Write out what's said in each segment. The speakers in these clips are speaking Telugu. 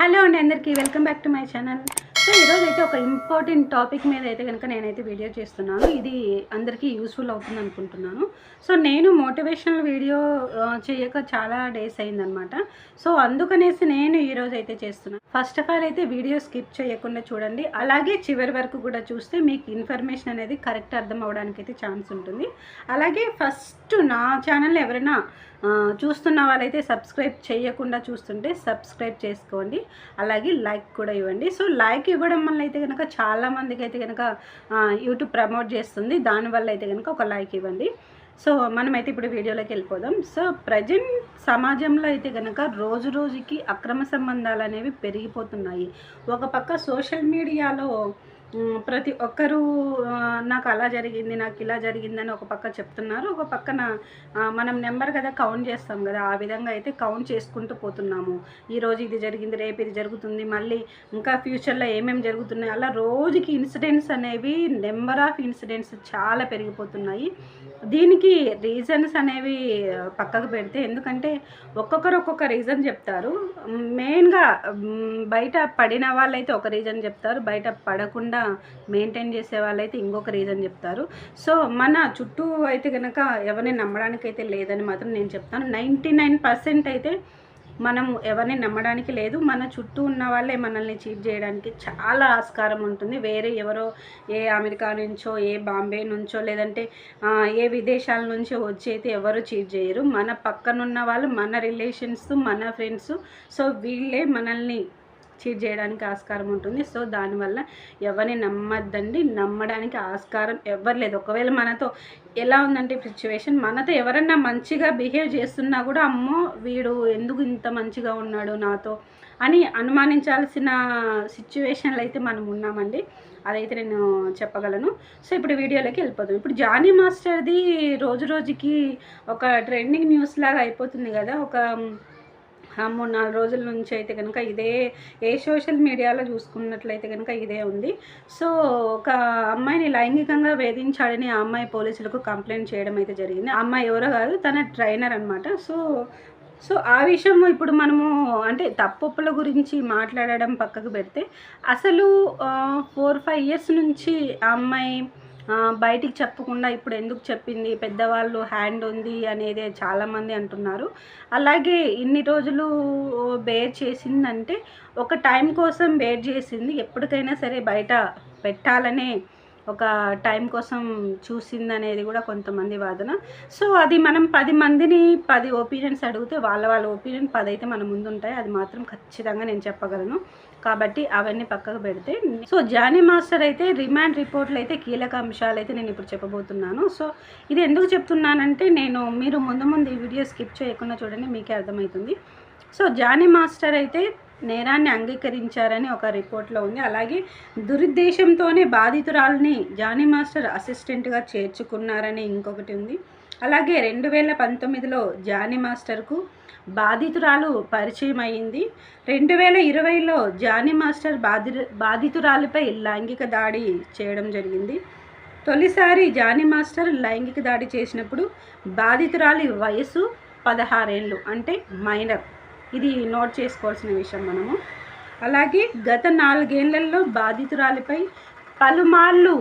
హలో అండి అందరికీ welcome back to my channel. So ఈరోజు అయితే ఒక ఇంపార్టెంట్ టాపిక్ మీద అయితే కనుక నేనైతే వీడియో చేస్తున్నాను. ఇది అందరికీ యూస్ఫుల్ అవుతుంది అనుకుంటున్నాను సో నేను మోటివేషనల్ వీడియో చేయక చాలా డేస్ అయిందనమాట. సో అందుకనేసి నేను ఈరోజు అయితే చేస్తున్నాను ఫస్ట్ ఆఫ్ ఆల్ అయితే వీడియో స్కిప్ చేయకుండా చూడండి. అలాగే చివరి వరకు కూడా చూస్తే మీకు ఇన్ఫర్మేషన్ అనేది కరెక్ట్ అర్థం అవడానికి అయితే ఛాన్స్ ఉంటుంది. అలాగే ఫస్ట్ నా ఛానల్ ఎవరైనా చూస్తున్న వాళ్ళైతే సబ్స్క్రైబ్ చేయకుండా చూస్తుంటే సబ్స్క్రైబ్ చేసుకోండి. అలాగే లైక్ కూడా ఇవ్వండి. సో లైక్ ఇవ్వడం వల్ల అయితే కనుక చాలామందికి అయితే కనుక యూట్యూబ్ ప్రమోట్ చేస్తుంది. దానివల్ల అయితే కనుక ఒక లైక్ ఇవ్వండి. సో మనమైతే ఇప్పుడు వీడియోలోకి వెళ్ళిపోదాం. సో ప్రజెంట్ సమాజంలో అయితే కనుక రోజు రోజుకి అక్రమ సంబంధాలు అనేవి పెరిగిపోతున్నాయి. ఒక పక్క సోషల్ మీడియాలో ప్రతి ఒక్కరూ నాకు అలా జరిగింది నాకు ఇలా జరిగిందని ఒక పక్క చెప్తున్నారు. ఒక పక్కన మనం నెంబర్ కదా కౌంట్ చేస్తాం కదా ఆ విధంగా అయితే కౌంట్ చేసుకుంటూ పోతున్నాము. ఈరోజు ఇది జరిగింది రేపు ఇది జరుగుతుంది మళ్ళీ ఇంకా ఫ్యూచర్లో ఏమేమి జరుగుతున్నాయి అలా రోజుకి ఇన్సిడెంట్స్ అనేవి నెంబర్ ఆఫ్ ఇన్సిడెంట్స్ చాలా పెరిగిపోతున్నాయి. దీనికి రీజన్స్ అనేవి పక్కకు పెడితే ఎందుకంటే ఒక్కొక్కరు ఒక్కొక్క రీజన్ చెప్తారు. మెయిన్గా బయట పడిన వాళ్ళైతే ఒక రీజన్ చెప్తారు బయట పడకుండా మెయింటైన్ చేసే వాళ్ళైతే ఇంకొక రీజన్ చెప్తారు. సో మన చుట్టూ అయితే కనుక ఎవరిని నమ్మడానికైతే లేదని మాత్రం నేను చెప్తాను. నైంటీ నైన్ పర్సెంట్ అయితే మనం ఎవరిని నమ్మడానికి లేదు. మన చుట్టూ ఉన్న వాళ్ళే మనల్ని చీట్ చేయడానికి చాలా ఆస్కారం ఉంటుంది. వేరే ఎవరో ఏ అమెరికా నుంచో ఏ బాంబే నుంచో లేదంటే ఏ విదేశాల నుంచో వచ్చి అయితే ఎవరు చీట్ చేయరు. మన పక్కనున్న వాళ్ళు మన రిలేషన్స్ మన ఫ్రెండ్స్. సో వీళ్ళే మనల్ని చీట్ చేయడానికి ఆస్కారం ఉంటుంది. సో దానివల్ల ఎవరిని నమ్మద్దండి. నమ్మడానికి ఆస్కారం ఎవరు లేదు. ఒకవేళ మనతో ఎలా ఉందంటే సిచ్యువేషన్ మనతో ఎవరన్నా మంచిగా బిహేవ్ చేస్తున్నా కూడా అమ్మో వీడు ఎందుకు ఇంత మంచిగా ఉన్నాడు నాతో అని అనుమానించాల్సిన సిచ్యువేషన్లో అయితే మనం ఉన్నామండి. అదైతే నేను చెప్పగలను. సో ఇప్పుడు వీడియోలోకి వెళ్ళిపోదాం. ఇప్పుడు జానీ మాస్టర్ది రోజు రోజుకి ఒక ట్రెండింగ్ న్యూస్ లాగా అయిపోతుంది కదా. ఒక మూడు నాలుగు రోజుల నుంచి అయితే కనుక ఇదే ఏ సోషల్ మీడియాలో చూసుకున్నట్లయితే కనుక ఇదే ఉంది. సో ఒక అమ్మాయిని లైంగికంగా వేధించాడని ఆ అమ్మాయి పోలీసులకు కంప్లైంట్ చేయడం అయితే జరిగింది. అమ్మాయి ఎవరో కాదు తన ట్రైనర్ అనమాట సో సో ఆ విషయం ఇప్పుడు మనము అంటే తప్పొప్పుల గురించి మాట్లాడడం పక్కకు పెడితే అసలు ఫోర్ ఫైవ్ ఇయర్స్ నుంచి ఆ అమ్మాయి బయటికి చెప్పకుండా ఇప్పుడు ఎందుకు చెప్పింది? పెద్దవాళ్ళు హ్యాండ్ ఉంది అనేది చాలామంది అంటున్నారు. అలాగే ఇన్ని రోజులు బేర్ చేసిందంటే ఒక టైం కోసం బేర్ చేసింది. ఎప్పటికైనా సరే బయట పెట్టాలనే ఒక టైం కోసం చూసింది అనేది కూడా కొంతమంది వాదన. సో అది మనం పది మందిని పది ఒపీనియన్స్ అడిగితే వాళ్ళ వాళ్ళ ఒపీనియన్ పది అయితే మన ముందు ఉంటాయి అది మాత్రం ఖచ్చితంగా నేను చెప్పగలను. కాబట్టి అవన్నీ పక్కకు పెడితే సో జానీ మాస్టర్ అయితే రిమాండ్ రిపోర్ట్లు అయితే కీలక అంశాలు అయితే నేను ఇప్పుడు చెప్పబోతున్నాను. సో ఇది ఎందుకు చెప్తున్నానంటే నేను మీరు ముందు ముందు ఈ వీడియో స్కిప్ చేయకుండా చూడండి మీకే అర్థమవుతుంది. సో జానీ మాస్టర్ అయితే నేరాన్ని అంగీకరించారని ఒక రిపోర్ట్లో ఉంది. అలాగే దురుద్దేశంతోనే బాధితురాలని జానీ మాస్టర్ అసిస్టెంట్గా చేర్చుకున్నారని ఇంకొకటి ఉంది. అలాగే రెండు వేల పంతొమ్మిదిలో జానీ మాస్టర్కు బాధితురాలు పరిచయం అయింది రెండు వేల ఇరవైలో జానీ మాస్టర్ బాధి బాధితురాలిపై లైంగిక దాడి చేయడం జరిగింది. తొలిసారి జానీ మాస్టర్ లైంగిక దాడి చేసినప్పుడు బాధితురాలి వయసు పదహారేళ్ళు అంటే మైనర్. ఇది నోట్ చేసుకోవాల్సిన విషయం మనము. అలాగే గత నాలుగేళ్ళలో బాధితురాలిపై పలుమార్లు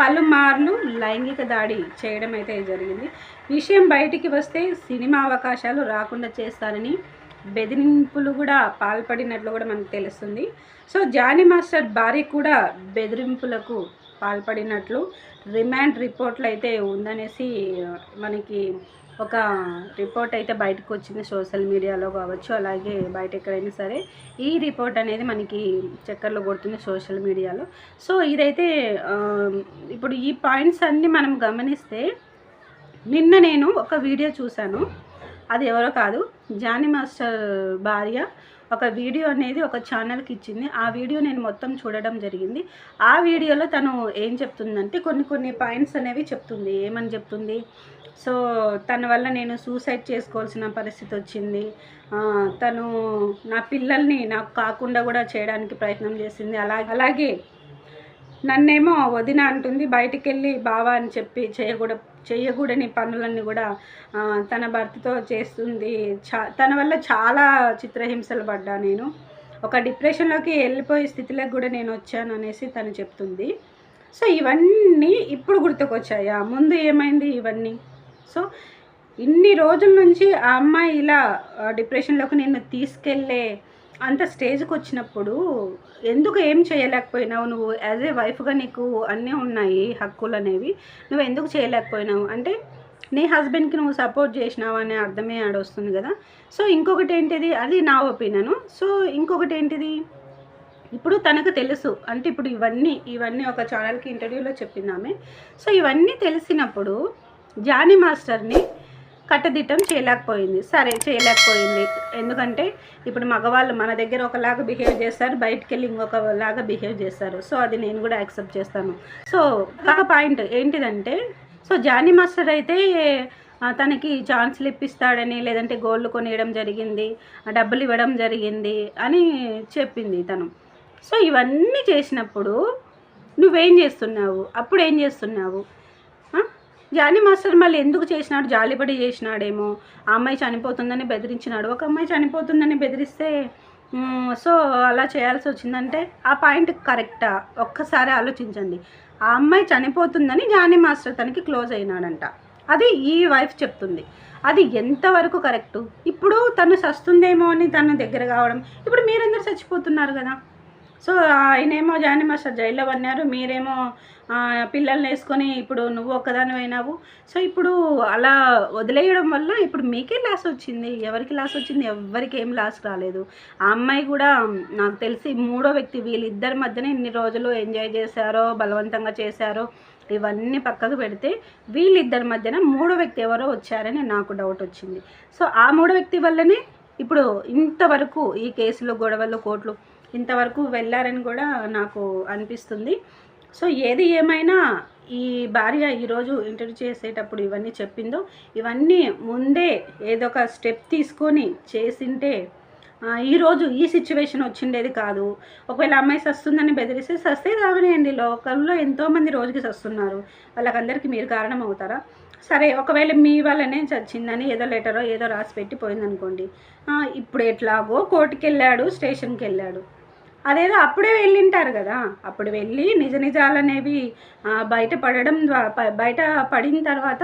పలుమార్లు లైంగిక దాడి చేయడం అయితే జరిగింది. విషయం బయటికి వస్తే సినిమా అవకాశాలు రాకుండా చేస్తారని బెదిరింపులు కూడా పాల్పడినట్లు కూడా మనకు తెలుస్తుంది. సో జానీ మాస్టర్ భార్య కూడా బెదిరింపులకు పాల్పడినట్లు రిమాండ్ రిపోర్ట్లు అయితే ఉందనేసి మనకి ఒక రిపోర్ట్ అయితే బయటకు వచ్చింది సోషల్ మీడియాలో కావచ్చు అలాగే బయట ఎక్కడైనా సరే. ఈ రిపోర్ట్ అనేది మనకి చక్కర్లో కొడుతుంది సోషల్ మీడియాలో. సో ఇదైతే ఇప్పుడు ఈ పాయింట్స్ అన్నీ మనం గమనిస్తే నిన్న నేను ఒక వీడియో చూశాను. అది ఎవరో కాదు జానీ మాస్టర్ భార్య ఒక వీడియో అనేది ఒక ఛానల్కి ఇచ్చింది. ఆ వీడియో నేను మొత్తం చూడడం జరిగింది. ఆ వీడియోలో తను ఏం చెప్తుందంటే కొన్ని కొన్ని పాయింట్స్ అనేవి చెప్తుంది. ఏమని చెప్తుంది? సో తన వల్ల నేను సూసైడ్ చేసుకోవాల్సిన పరిస్థితి వచ్చింది. తను నా పిల్లల్ని నాకు కాకుండా కూడా చేయడానికి ప్రయత్నం చేసింది. అలాగే అలాగే నన్నేమో వదిన అంటుంది బయటికి వెళ్ళి బావా అని చెప్పి చేయకూడదు. చేయకూడని పనులన్నీ కూడా తన భర్తతో చేస్తుంది. తన వల్ల చాలా చిత్రహింసలు పడ్డా నేను. ఒక డిప్రెషన్లోకి వెళ్ళిపోయే స్థితిలోకి కూడా నేను వచ్చాను అనేసి తను చెప్తుంది. సో ఇవన్నీ ఇప్పుడు గుర్తుకొచ్చాయా? ముందు ఏమైంది ఇవన్నీ? సో ఇన్ని రోజుల నుంచి ఆ అమ్మాయి ఇలా డిప్రెషన్లోకి నిన్ను తీసుకెళ్ళే అంత స్టేజ్కి వచ్చినప్పుడు ఎందుకు ఏం చేయలేకపోయినావు? నువ్వు యాజ్ ఏ వైఫ్గా నీకు అన్నీ ఉన్నాయి హక్కులు అనేవి. నువ్వు ఎందుకు చేయలేకపోయినావు? అంటే నీ హస్బెండ్కి నువ్వు సపోర్ట్ చేసినావు అనే అర్థమే ఆడొస్తుంది కదా. సో ఇంకొకటి ఏంటిది? అది నా ఒపీనియను. సో ఇంకొకటి ఏంటిది? ఇప్పుడు తనకు తెలుసు. అంటే ఇప్పుడు ఇవన్నీ ఇవన్నీ ఒక ఛానల్కి ఇంటర్వ్యూలో చెప్పిందామే. సో ఇవన్నీ తెలిసినప్పుడు జానీ మాస్టర్ని కట్టదిట్టం చేయలేకపోయింది. సరే చేయలేకపోయింది. ఎందుకంటే ఇప్పుడు మగవాళ్ళు మన దగ్గర ఒకలాగా బిహేవ్ చేస్తారు బయటికి వెళ్ళి ఇంకొకలాగా బిహేవ్ చేస్తారు. సో అది నేను కూడా యాక్సెప్ట్ చేస్తాను. సో ఒక పాయింట్ ఏంటిదంటే సో జానీ మాస్టర్ అయితే తనకి ఛాన్స్లు ఇప్పిస్తాడని లేదంటే గోల్డ్ కొనియడం జరిగింది డబ్బులు ఇవ్వడం జరిగింది అని చెప్పింది తను. సో ఇవన్నీ చేసినప్పుడు నువ్వేం చేస్తున్నావు? అప్పుడు ఏం చేస్తున్నావు? జానీ మాస్టర్ మళ్ళీ ఎందుకు చేసినాడు? జాలిపడి చేసినాడేమో. ఆ అమ్మాయి చనిపోతుందని బెదిరించినాడు. ఒక అమ్మాయి చనిపోతుందని బెదిరిస్తే సో అలా చేయాల్సి వచ్చిందంటే ఆ పాయింట్ కరెక్టా? ఒక్కసారి ఆలోచించండి. ఆ అమ్మాయి చనిపోతుందని జానీ మాస్టర్ తనకి క్లోజ్ అయినాడంట. అది ఈ వైఫ్ చెప్తుంది. అది ఎంతవరకు కరెక్టు? ఇప్పుడు తను సస్తుందేమో అని తను దగ్గర కావడం. ఇప్పుడు మీరందరూ చచ్చిపోతున్నారు కదా. సో ఆయనేమో జానీ మాస్టర్ జైల్లో పన్నారు మీరేమో పిల్లల్ని వేసుకొని ఇప్పుడు నువ్వు ఒక్కదాని అయినావు. సో ఇప్పుడు అలా వదిలేయడం వల్ల ఇప్పుడు మీకే లాస్ వచ్చింది. ఎవరికి లాస్ వచ్చింది? ఎవరికి ఏం లాస్ రాలేదు. ఆ అమ్మాయి కూడా నాకు తెలిసి మూడో వ్యక్తి వీళ్ళిద్దరి మధ్యన ఇన్ని రోజులు ఎంజాయ్ చేశారో బలవంతంగా చేశారో ఇవన్నీ పక్కకు పెడితే వీళ్ళిద్దరి మధ్యన మూడో వ్యక్తి ఎవరో వచ్చారని నాకు డౌట్ వచ్చింది. సో ఆ మూడో వ్యక్తి వల్లనే ఇప్పుడు ఇంతవరకు ఈ కేసులో గొడవలు కోర్టులు ఇంతవరకు వెళ్ళారని కూడా నాకు అనిపిస్తుంది. సో ఏది ఏమైనా ఈ భార్య ఈరోజు ఇంటర్వ్యూ చేసేటప్పుడు ఇవన్నీ చెప్పిందో ఇవన్నీ ముందే ఏదో ఒక స్టెప్ తీసుకొని చేసింటే ఈరోజు ఈ సిచ్యువేషన్ వచ్చిండేది కాదు. ఒకవేళ అమ్మాయి సస్తుందని బెదిరిస్తే సస్తే రావనేయండి లోకల్లో ఎంతోమంది రోజుకి సస్తున్నారు. వాళ్ళకందరికీ మీరు కారణం అవుతారా సరే ఒకవేళ మీ వల్లనే చచ్చిందని ఏదో లెటరో ఏదో రాసి పెట్టి పోయిందనుకోండి. ఇప్పుడు ఎట్లాగో కోర్టుకి వెళ్ళాడు స్టేషన్కి వెళ్ళాడు అదేదో అప్పుడే వెళ్ళింటారు కదా. అప్పుడు వెళ్ళి నిజ నిజాలు అనేవి బయట పడడం ద్వారా బయట పడిన తర్వాత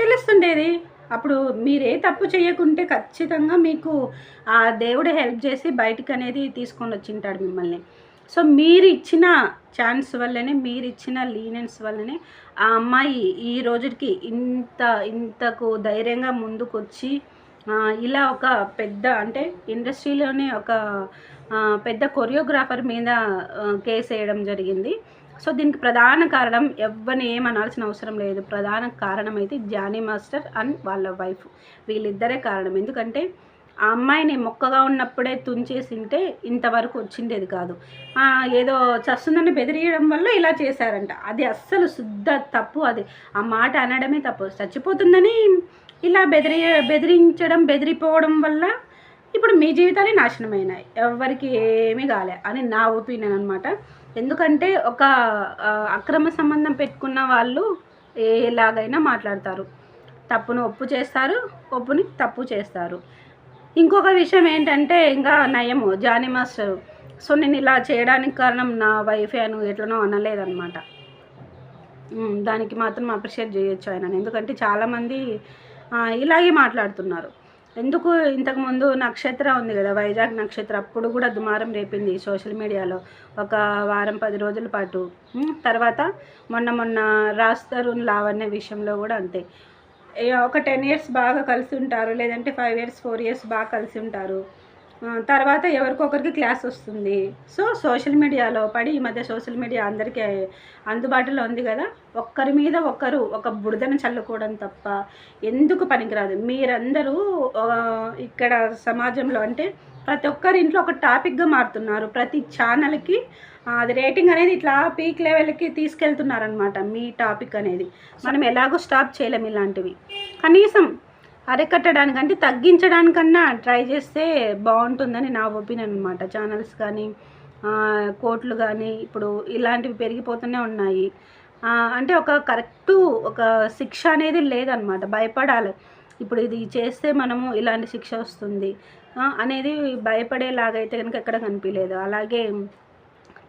తెలుస్తుండేది. అప్పుడు మీరే తప్పు చేయకుంటే ఖచ్చితంగా మీకు ఆ దేవుడు హెల్ప్ చేసి బయటకు అనేది తీసుకొని వచ్చింటాడు మిమ్మల్ని. సో మీరు ఇచ్చిన ఛాన్స్ వల్లనే మీరు ఇచ్చిన లీనెన్స్ వల్లనే ఆ అమ్మాయి ఈ రోజుకి ఇంత ఇంతకు ధైర్యంగా ముందుకొచ్చి ఇలా ఒక పెద్ద అంటే ఇండస్ట్రీలోనే ఒక పెద్ద కొరియోగ్రాఫర్ మీద కేసు వేయడం జరిగింది. సో దీనికి ప్రధాన కారణం ఎవరిని ఏమనాల్సిన అవసరం లేదు. ప్రధాన కారణం అయితే జానీ మాస్టర్ అండ్ వాళ్ళ వైఫ్. వీళ్ళిద్దరే కారణం. ఎందుకంటే ఆ అమ్మాయిని మొక్కగా ఉన్నప్పుడే తుంచేసింటే ఇంతవరకు వచ్చిండేది కాదు. ఏదో చస్తుందని బెదిరియడం వల్ల ఇలా చేశారంట. అది అస్సలు శుద్ధ తప్పు అది. ఆ మాట అనడమే తప్పు. చచ్చిపోతుందని ఇలా బెదిరి బెదిరించడం బెదిరిపోవడం వల్ల ఇప్పుడు మీ జీవితాలే నాశనమైనాయి. ఎవరికి ఏమీ కాలే అని నా ఒపీనియన్ అనమాట ఎందుకంటే ఒక అక్రమ సంబంధం పెట్టుకున్న వాళ్ళు ఎలాగైనా మాట్లాడతారు. తప్పును ఒప్పు చేస్తారు ఒప్పుని తప్పు చేస్తారు. ఇంకొక విషయం ఏంటంటే ఇంకా నయము జానీ మాస్టర్ సో నేను ఇలా చేయడానికి కారణం నా వైఫే అని ఎట్లనో అనలేదన్నమాట. దానికి మాత్రం అప్రిషియేట్ చేయొచ్చు ఆయన ఎందుకంటే చాలామంది ఇలాగే మాట్లాడుతున్నారు. ఎందుకు ఇంతకుముందు నక్షత్ర ఉంది కదా వైజాగ్ నక్షత్ర అప్పుడు కూడా దుమారం రేపింది సోషల్ మీడియాలో. ఒక వారం పది రోజుల పాటు. తర్వాత మొన్న మొన్న రాస్తరుణ్ లావణ్య విషయంలో కూడా అంతే. ఒక టెన్ ఇయర్స్ బాగా కలిసి ఉంటారు లేదంటే ఫైవ్ ఇయర్స్ ఫోర్ ఇయర్స్ బాగా కలిసి ఉంటారు. తర్వాత ఎవరికొకరికి క్లాస్ వస్తుంది. సో సోషల్ మీడియాలో పడి ఈ మధ్య సోషల్ మీడియా అందరికీ అందుబాటులో ఉంది కదా. ఒక్కరి మీద ఒక్కరు ఒక బురదను చల్లుకోవడం తప్ప ఎందుకు పనికిరాదు? మీరందరూ ఇక్కడ సమాజంలో అంటే ప్రతి ఒక్కరి ఇంట్లో ఒక టాపిక్గా మారుతున్నారు. ప్రతి ఛానల్కి అది రేటింగ్ అనేది ఇట్లా పీక్ లెవెల్కి తీసుకెళ్తున్నారనమాట మీ టాపిక్ అనేది. మనం ఎలాగో స్టాప్ చేయలేం ఇలాంటివి. కనీసం అరికట్టడానికంటే తగ్గించడానికన్నా ట్రై చేస్తే బాగుంటుందని నా ఒపీనియన్ అనమాట ఛానల్స్ కానీ కోట్లు కానీ ఇప్పుడు ఇలాంటివి పెరిగిపోతూనే ఉన్నాయి. అంటే ఒక కరెక్ట్ ఒక శిక్ష అనేది లేదనమాట భయపడాలి. ఇప్పుడు ఇది చేస్తే మనము ఇలాంటి శిక్ష వస్తుంది. అనేది భయపడేలాగైతే కనుక ఎక్కడ కనిపించలేదు అలాగే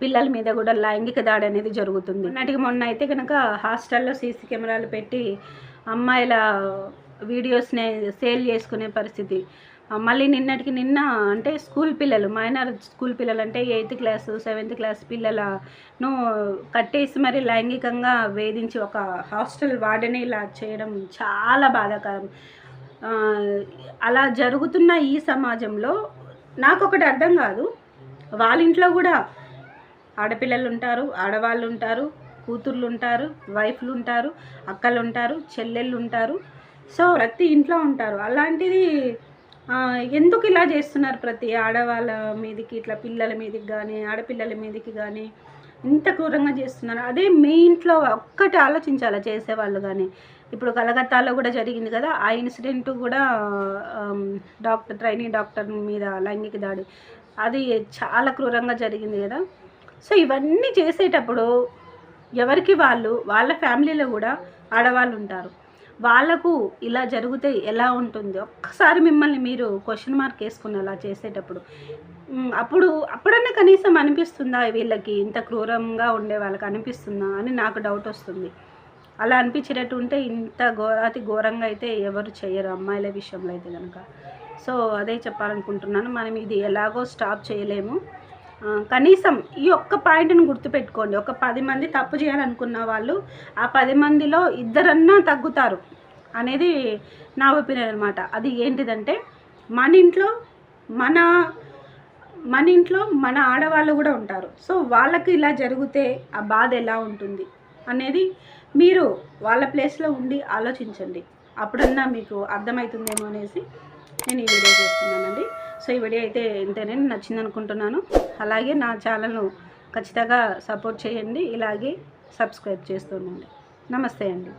పిల్లల మీద కూడా లైంగిక దాడి అనేది జరుగుతుంది. నాటికి మొన్న అయితే కనుక హాస్టల్లో సీసీ కెమెరాలు పెట్టి అమ్మాయిల వీడియోస్ని సేల్ చేసుకునే పరిస్థితి. మళ్ళీ నిన్నటికి నిన్న అంటే స్కూల్ పిల్లలు మైనర్ స్కూల్ పిల్లలు అంటే ఎయిత్ క్లాస్ సెవెంత్ క్లాస్ పిల్లలను కట్టేసి మరి లైంగికంగా వేధించి ఒక హాస్టల్ వార్డెన్ ఇలా చేయడం చాలా బాధాకరం. అలా జరుగుతున్న ఈ సమాజంలో నాకు ఒకటి అర్థం కాదు. వాళ్ళ ఇంట్లో కూడా ఆడపిల్లలు ఉంటారు ఆడవాళ్ళు ఉంటారు కూతుర్లు ఉంటారు వైఫ్లు ఉంటారు అక్కలు ఉంటారు చెల్లెళ్ళు ఉంటారు సో ప్రతి ఇంట్లో ఉంటారు. అలాంటిది ఎందుకు ఇలా చేస్తున్నారు ప్రతి ఆడవాళ్ళ మీదకి ఇట్లా పిల్లల మీదకి కానీ ఆడపిల్లల మీదకి కానీ ఇంత క్రూరంగా చేస్తున్నారు. అదే మీ ఇంట్లో ఒక్కటి ఆలోచించాలా చేసేవాళ్ళు కానీ ఇప్పుడు కలకత్తాలో కూడా జరిగింది కదా ఆ ఇన్సిడెంట్ కూడా డాక్టర్ ట్రైనింగ్ డాక్టర్ మీద లైంగిక దాడి. అది చాలా క్రూరంగా జరిగింది కదా. సో ఇవన్నీ చేసేటప్పుడు ఎవరికి వాళ్ళు వాళ్ళ ఫ్యామిలీలో కూడా ఆడవాళ్ళు ఉంటారు. వాళ్ళకు ఇలా జరిగితే ఎలా ఉంటుంది? ఒక్కసారి మిమ్మల్ని మీరు క్వశ్చన్ మార్క్ వేసుకుని అలా చేసేటప్పుడు అప్పుడు అప్పుడన్నా కనీసం అనిపిస్తుందా వీళ్ళకి ఇంత క్రూరంగా ఉండే వాళ్ళకి అనిపిస్తుందా అని నాకు డౌట్ వస్తుంది. అలా అనిపించేటట్టు ఉంటే ఇంత ఘోరాతి ఘోరంగా అయితే ఎవరు చేయరు అమ్మాయిల విషయంలో అయితే కనుక సో అదే చెప్పాలనుకుంటున్నాను. మనం ఇది ఎలాగో స్టాప్ చేయలేము. కనీసం ఈ ఒక్క పాయింట్ని గుర్తుపెట్టుకోండి. ఒక పది మంది తప్పు చేయాలనుకున్న వాళ్ళు ఆ పది మందిలో ఇద్దరన్నా తగ్గుతారు అనేది నా ఒపీనియన్ అనమాట అది ఏంటిదంటే మన ఇంట్లో మన మన ఇంట్లో మన ఆడవాళ్ళు కూడా ఉంటారు. సో వాళ్ళకి ఇలా జరిగితే ఆ బాధ ఎలా ఉంటుంది అనేది మీరు వాళ్ళ ప్లేస్లో ఉండి ఆలోచించండి. అప్పుడన్నా మీకు అర్థమవుతుందేమో అనేసి నేను ఈ వీడియో చేస్తున్నానండి. సో ఈ వీడియో అయితే ఇంతేనే నచ్చింది అనుకుంటున్నాను అలాగే నా ఛానల్ను ఖచ్చితంగా సపోర్ట్ చేయండి. ఇలాగే సబ్స్క్రైబ్ చేస్తుండండి. నమస్తే అండి.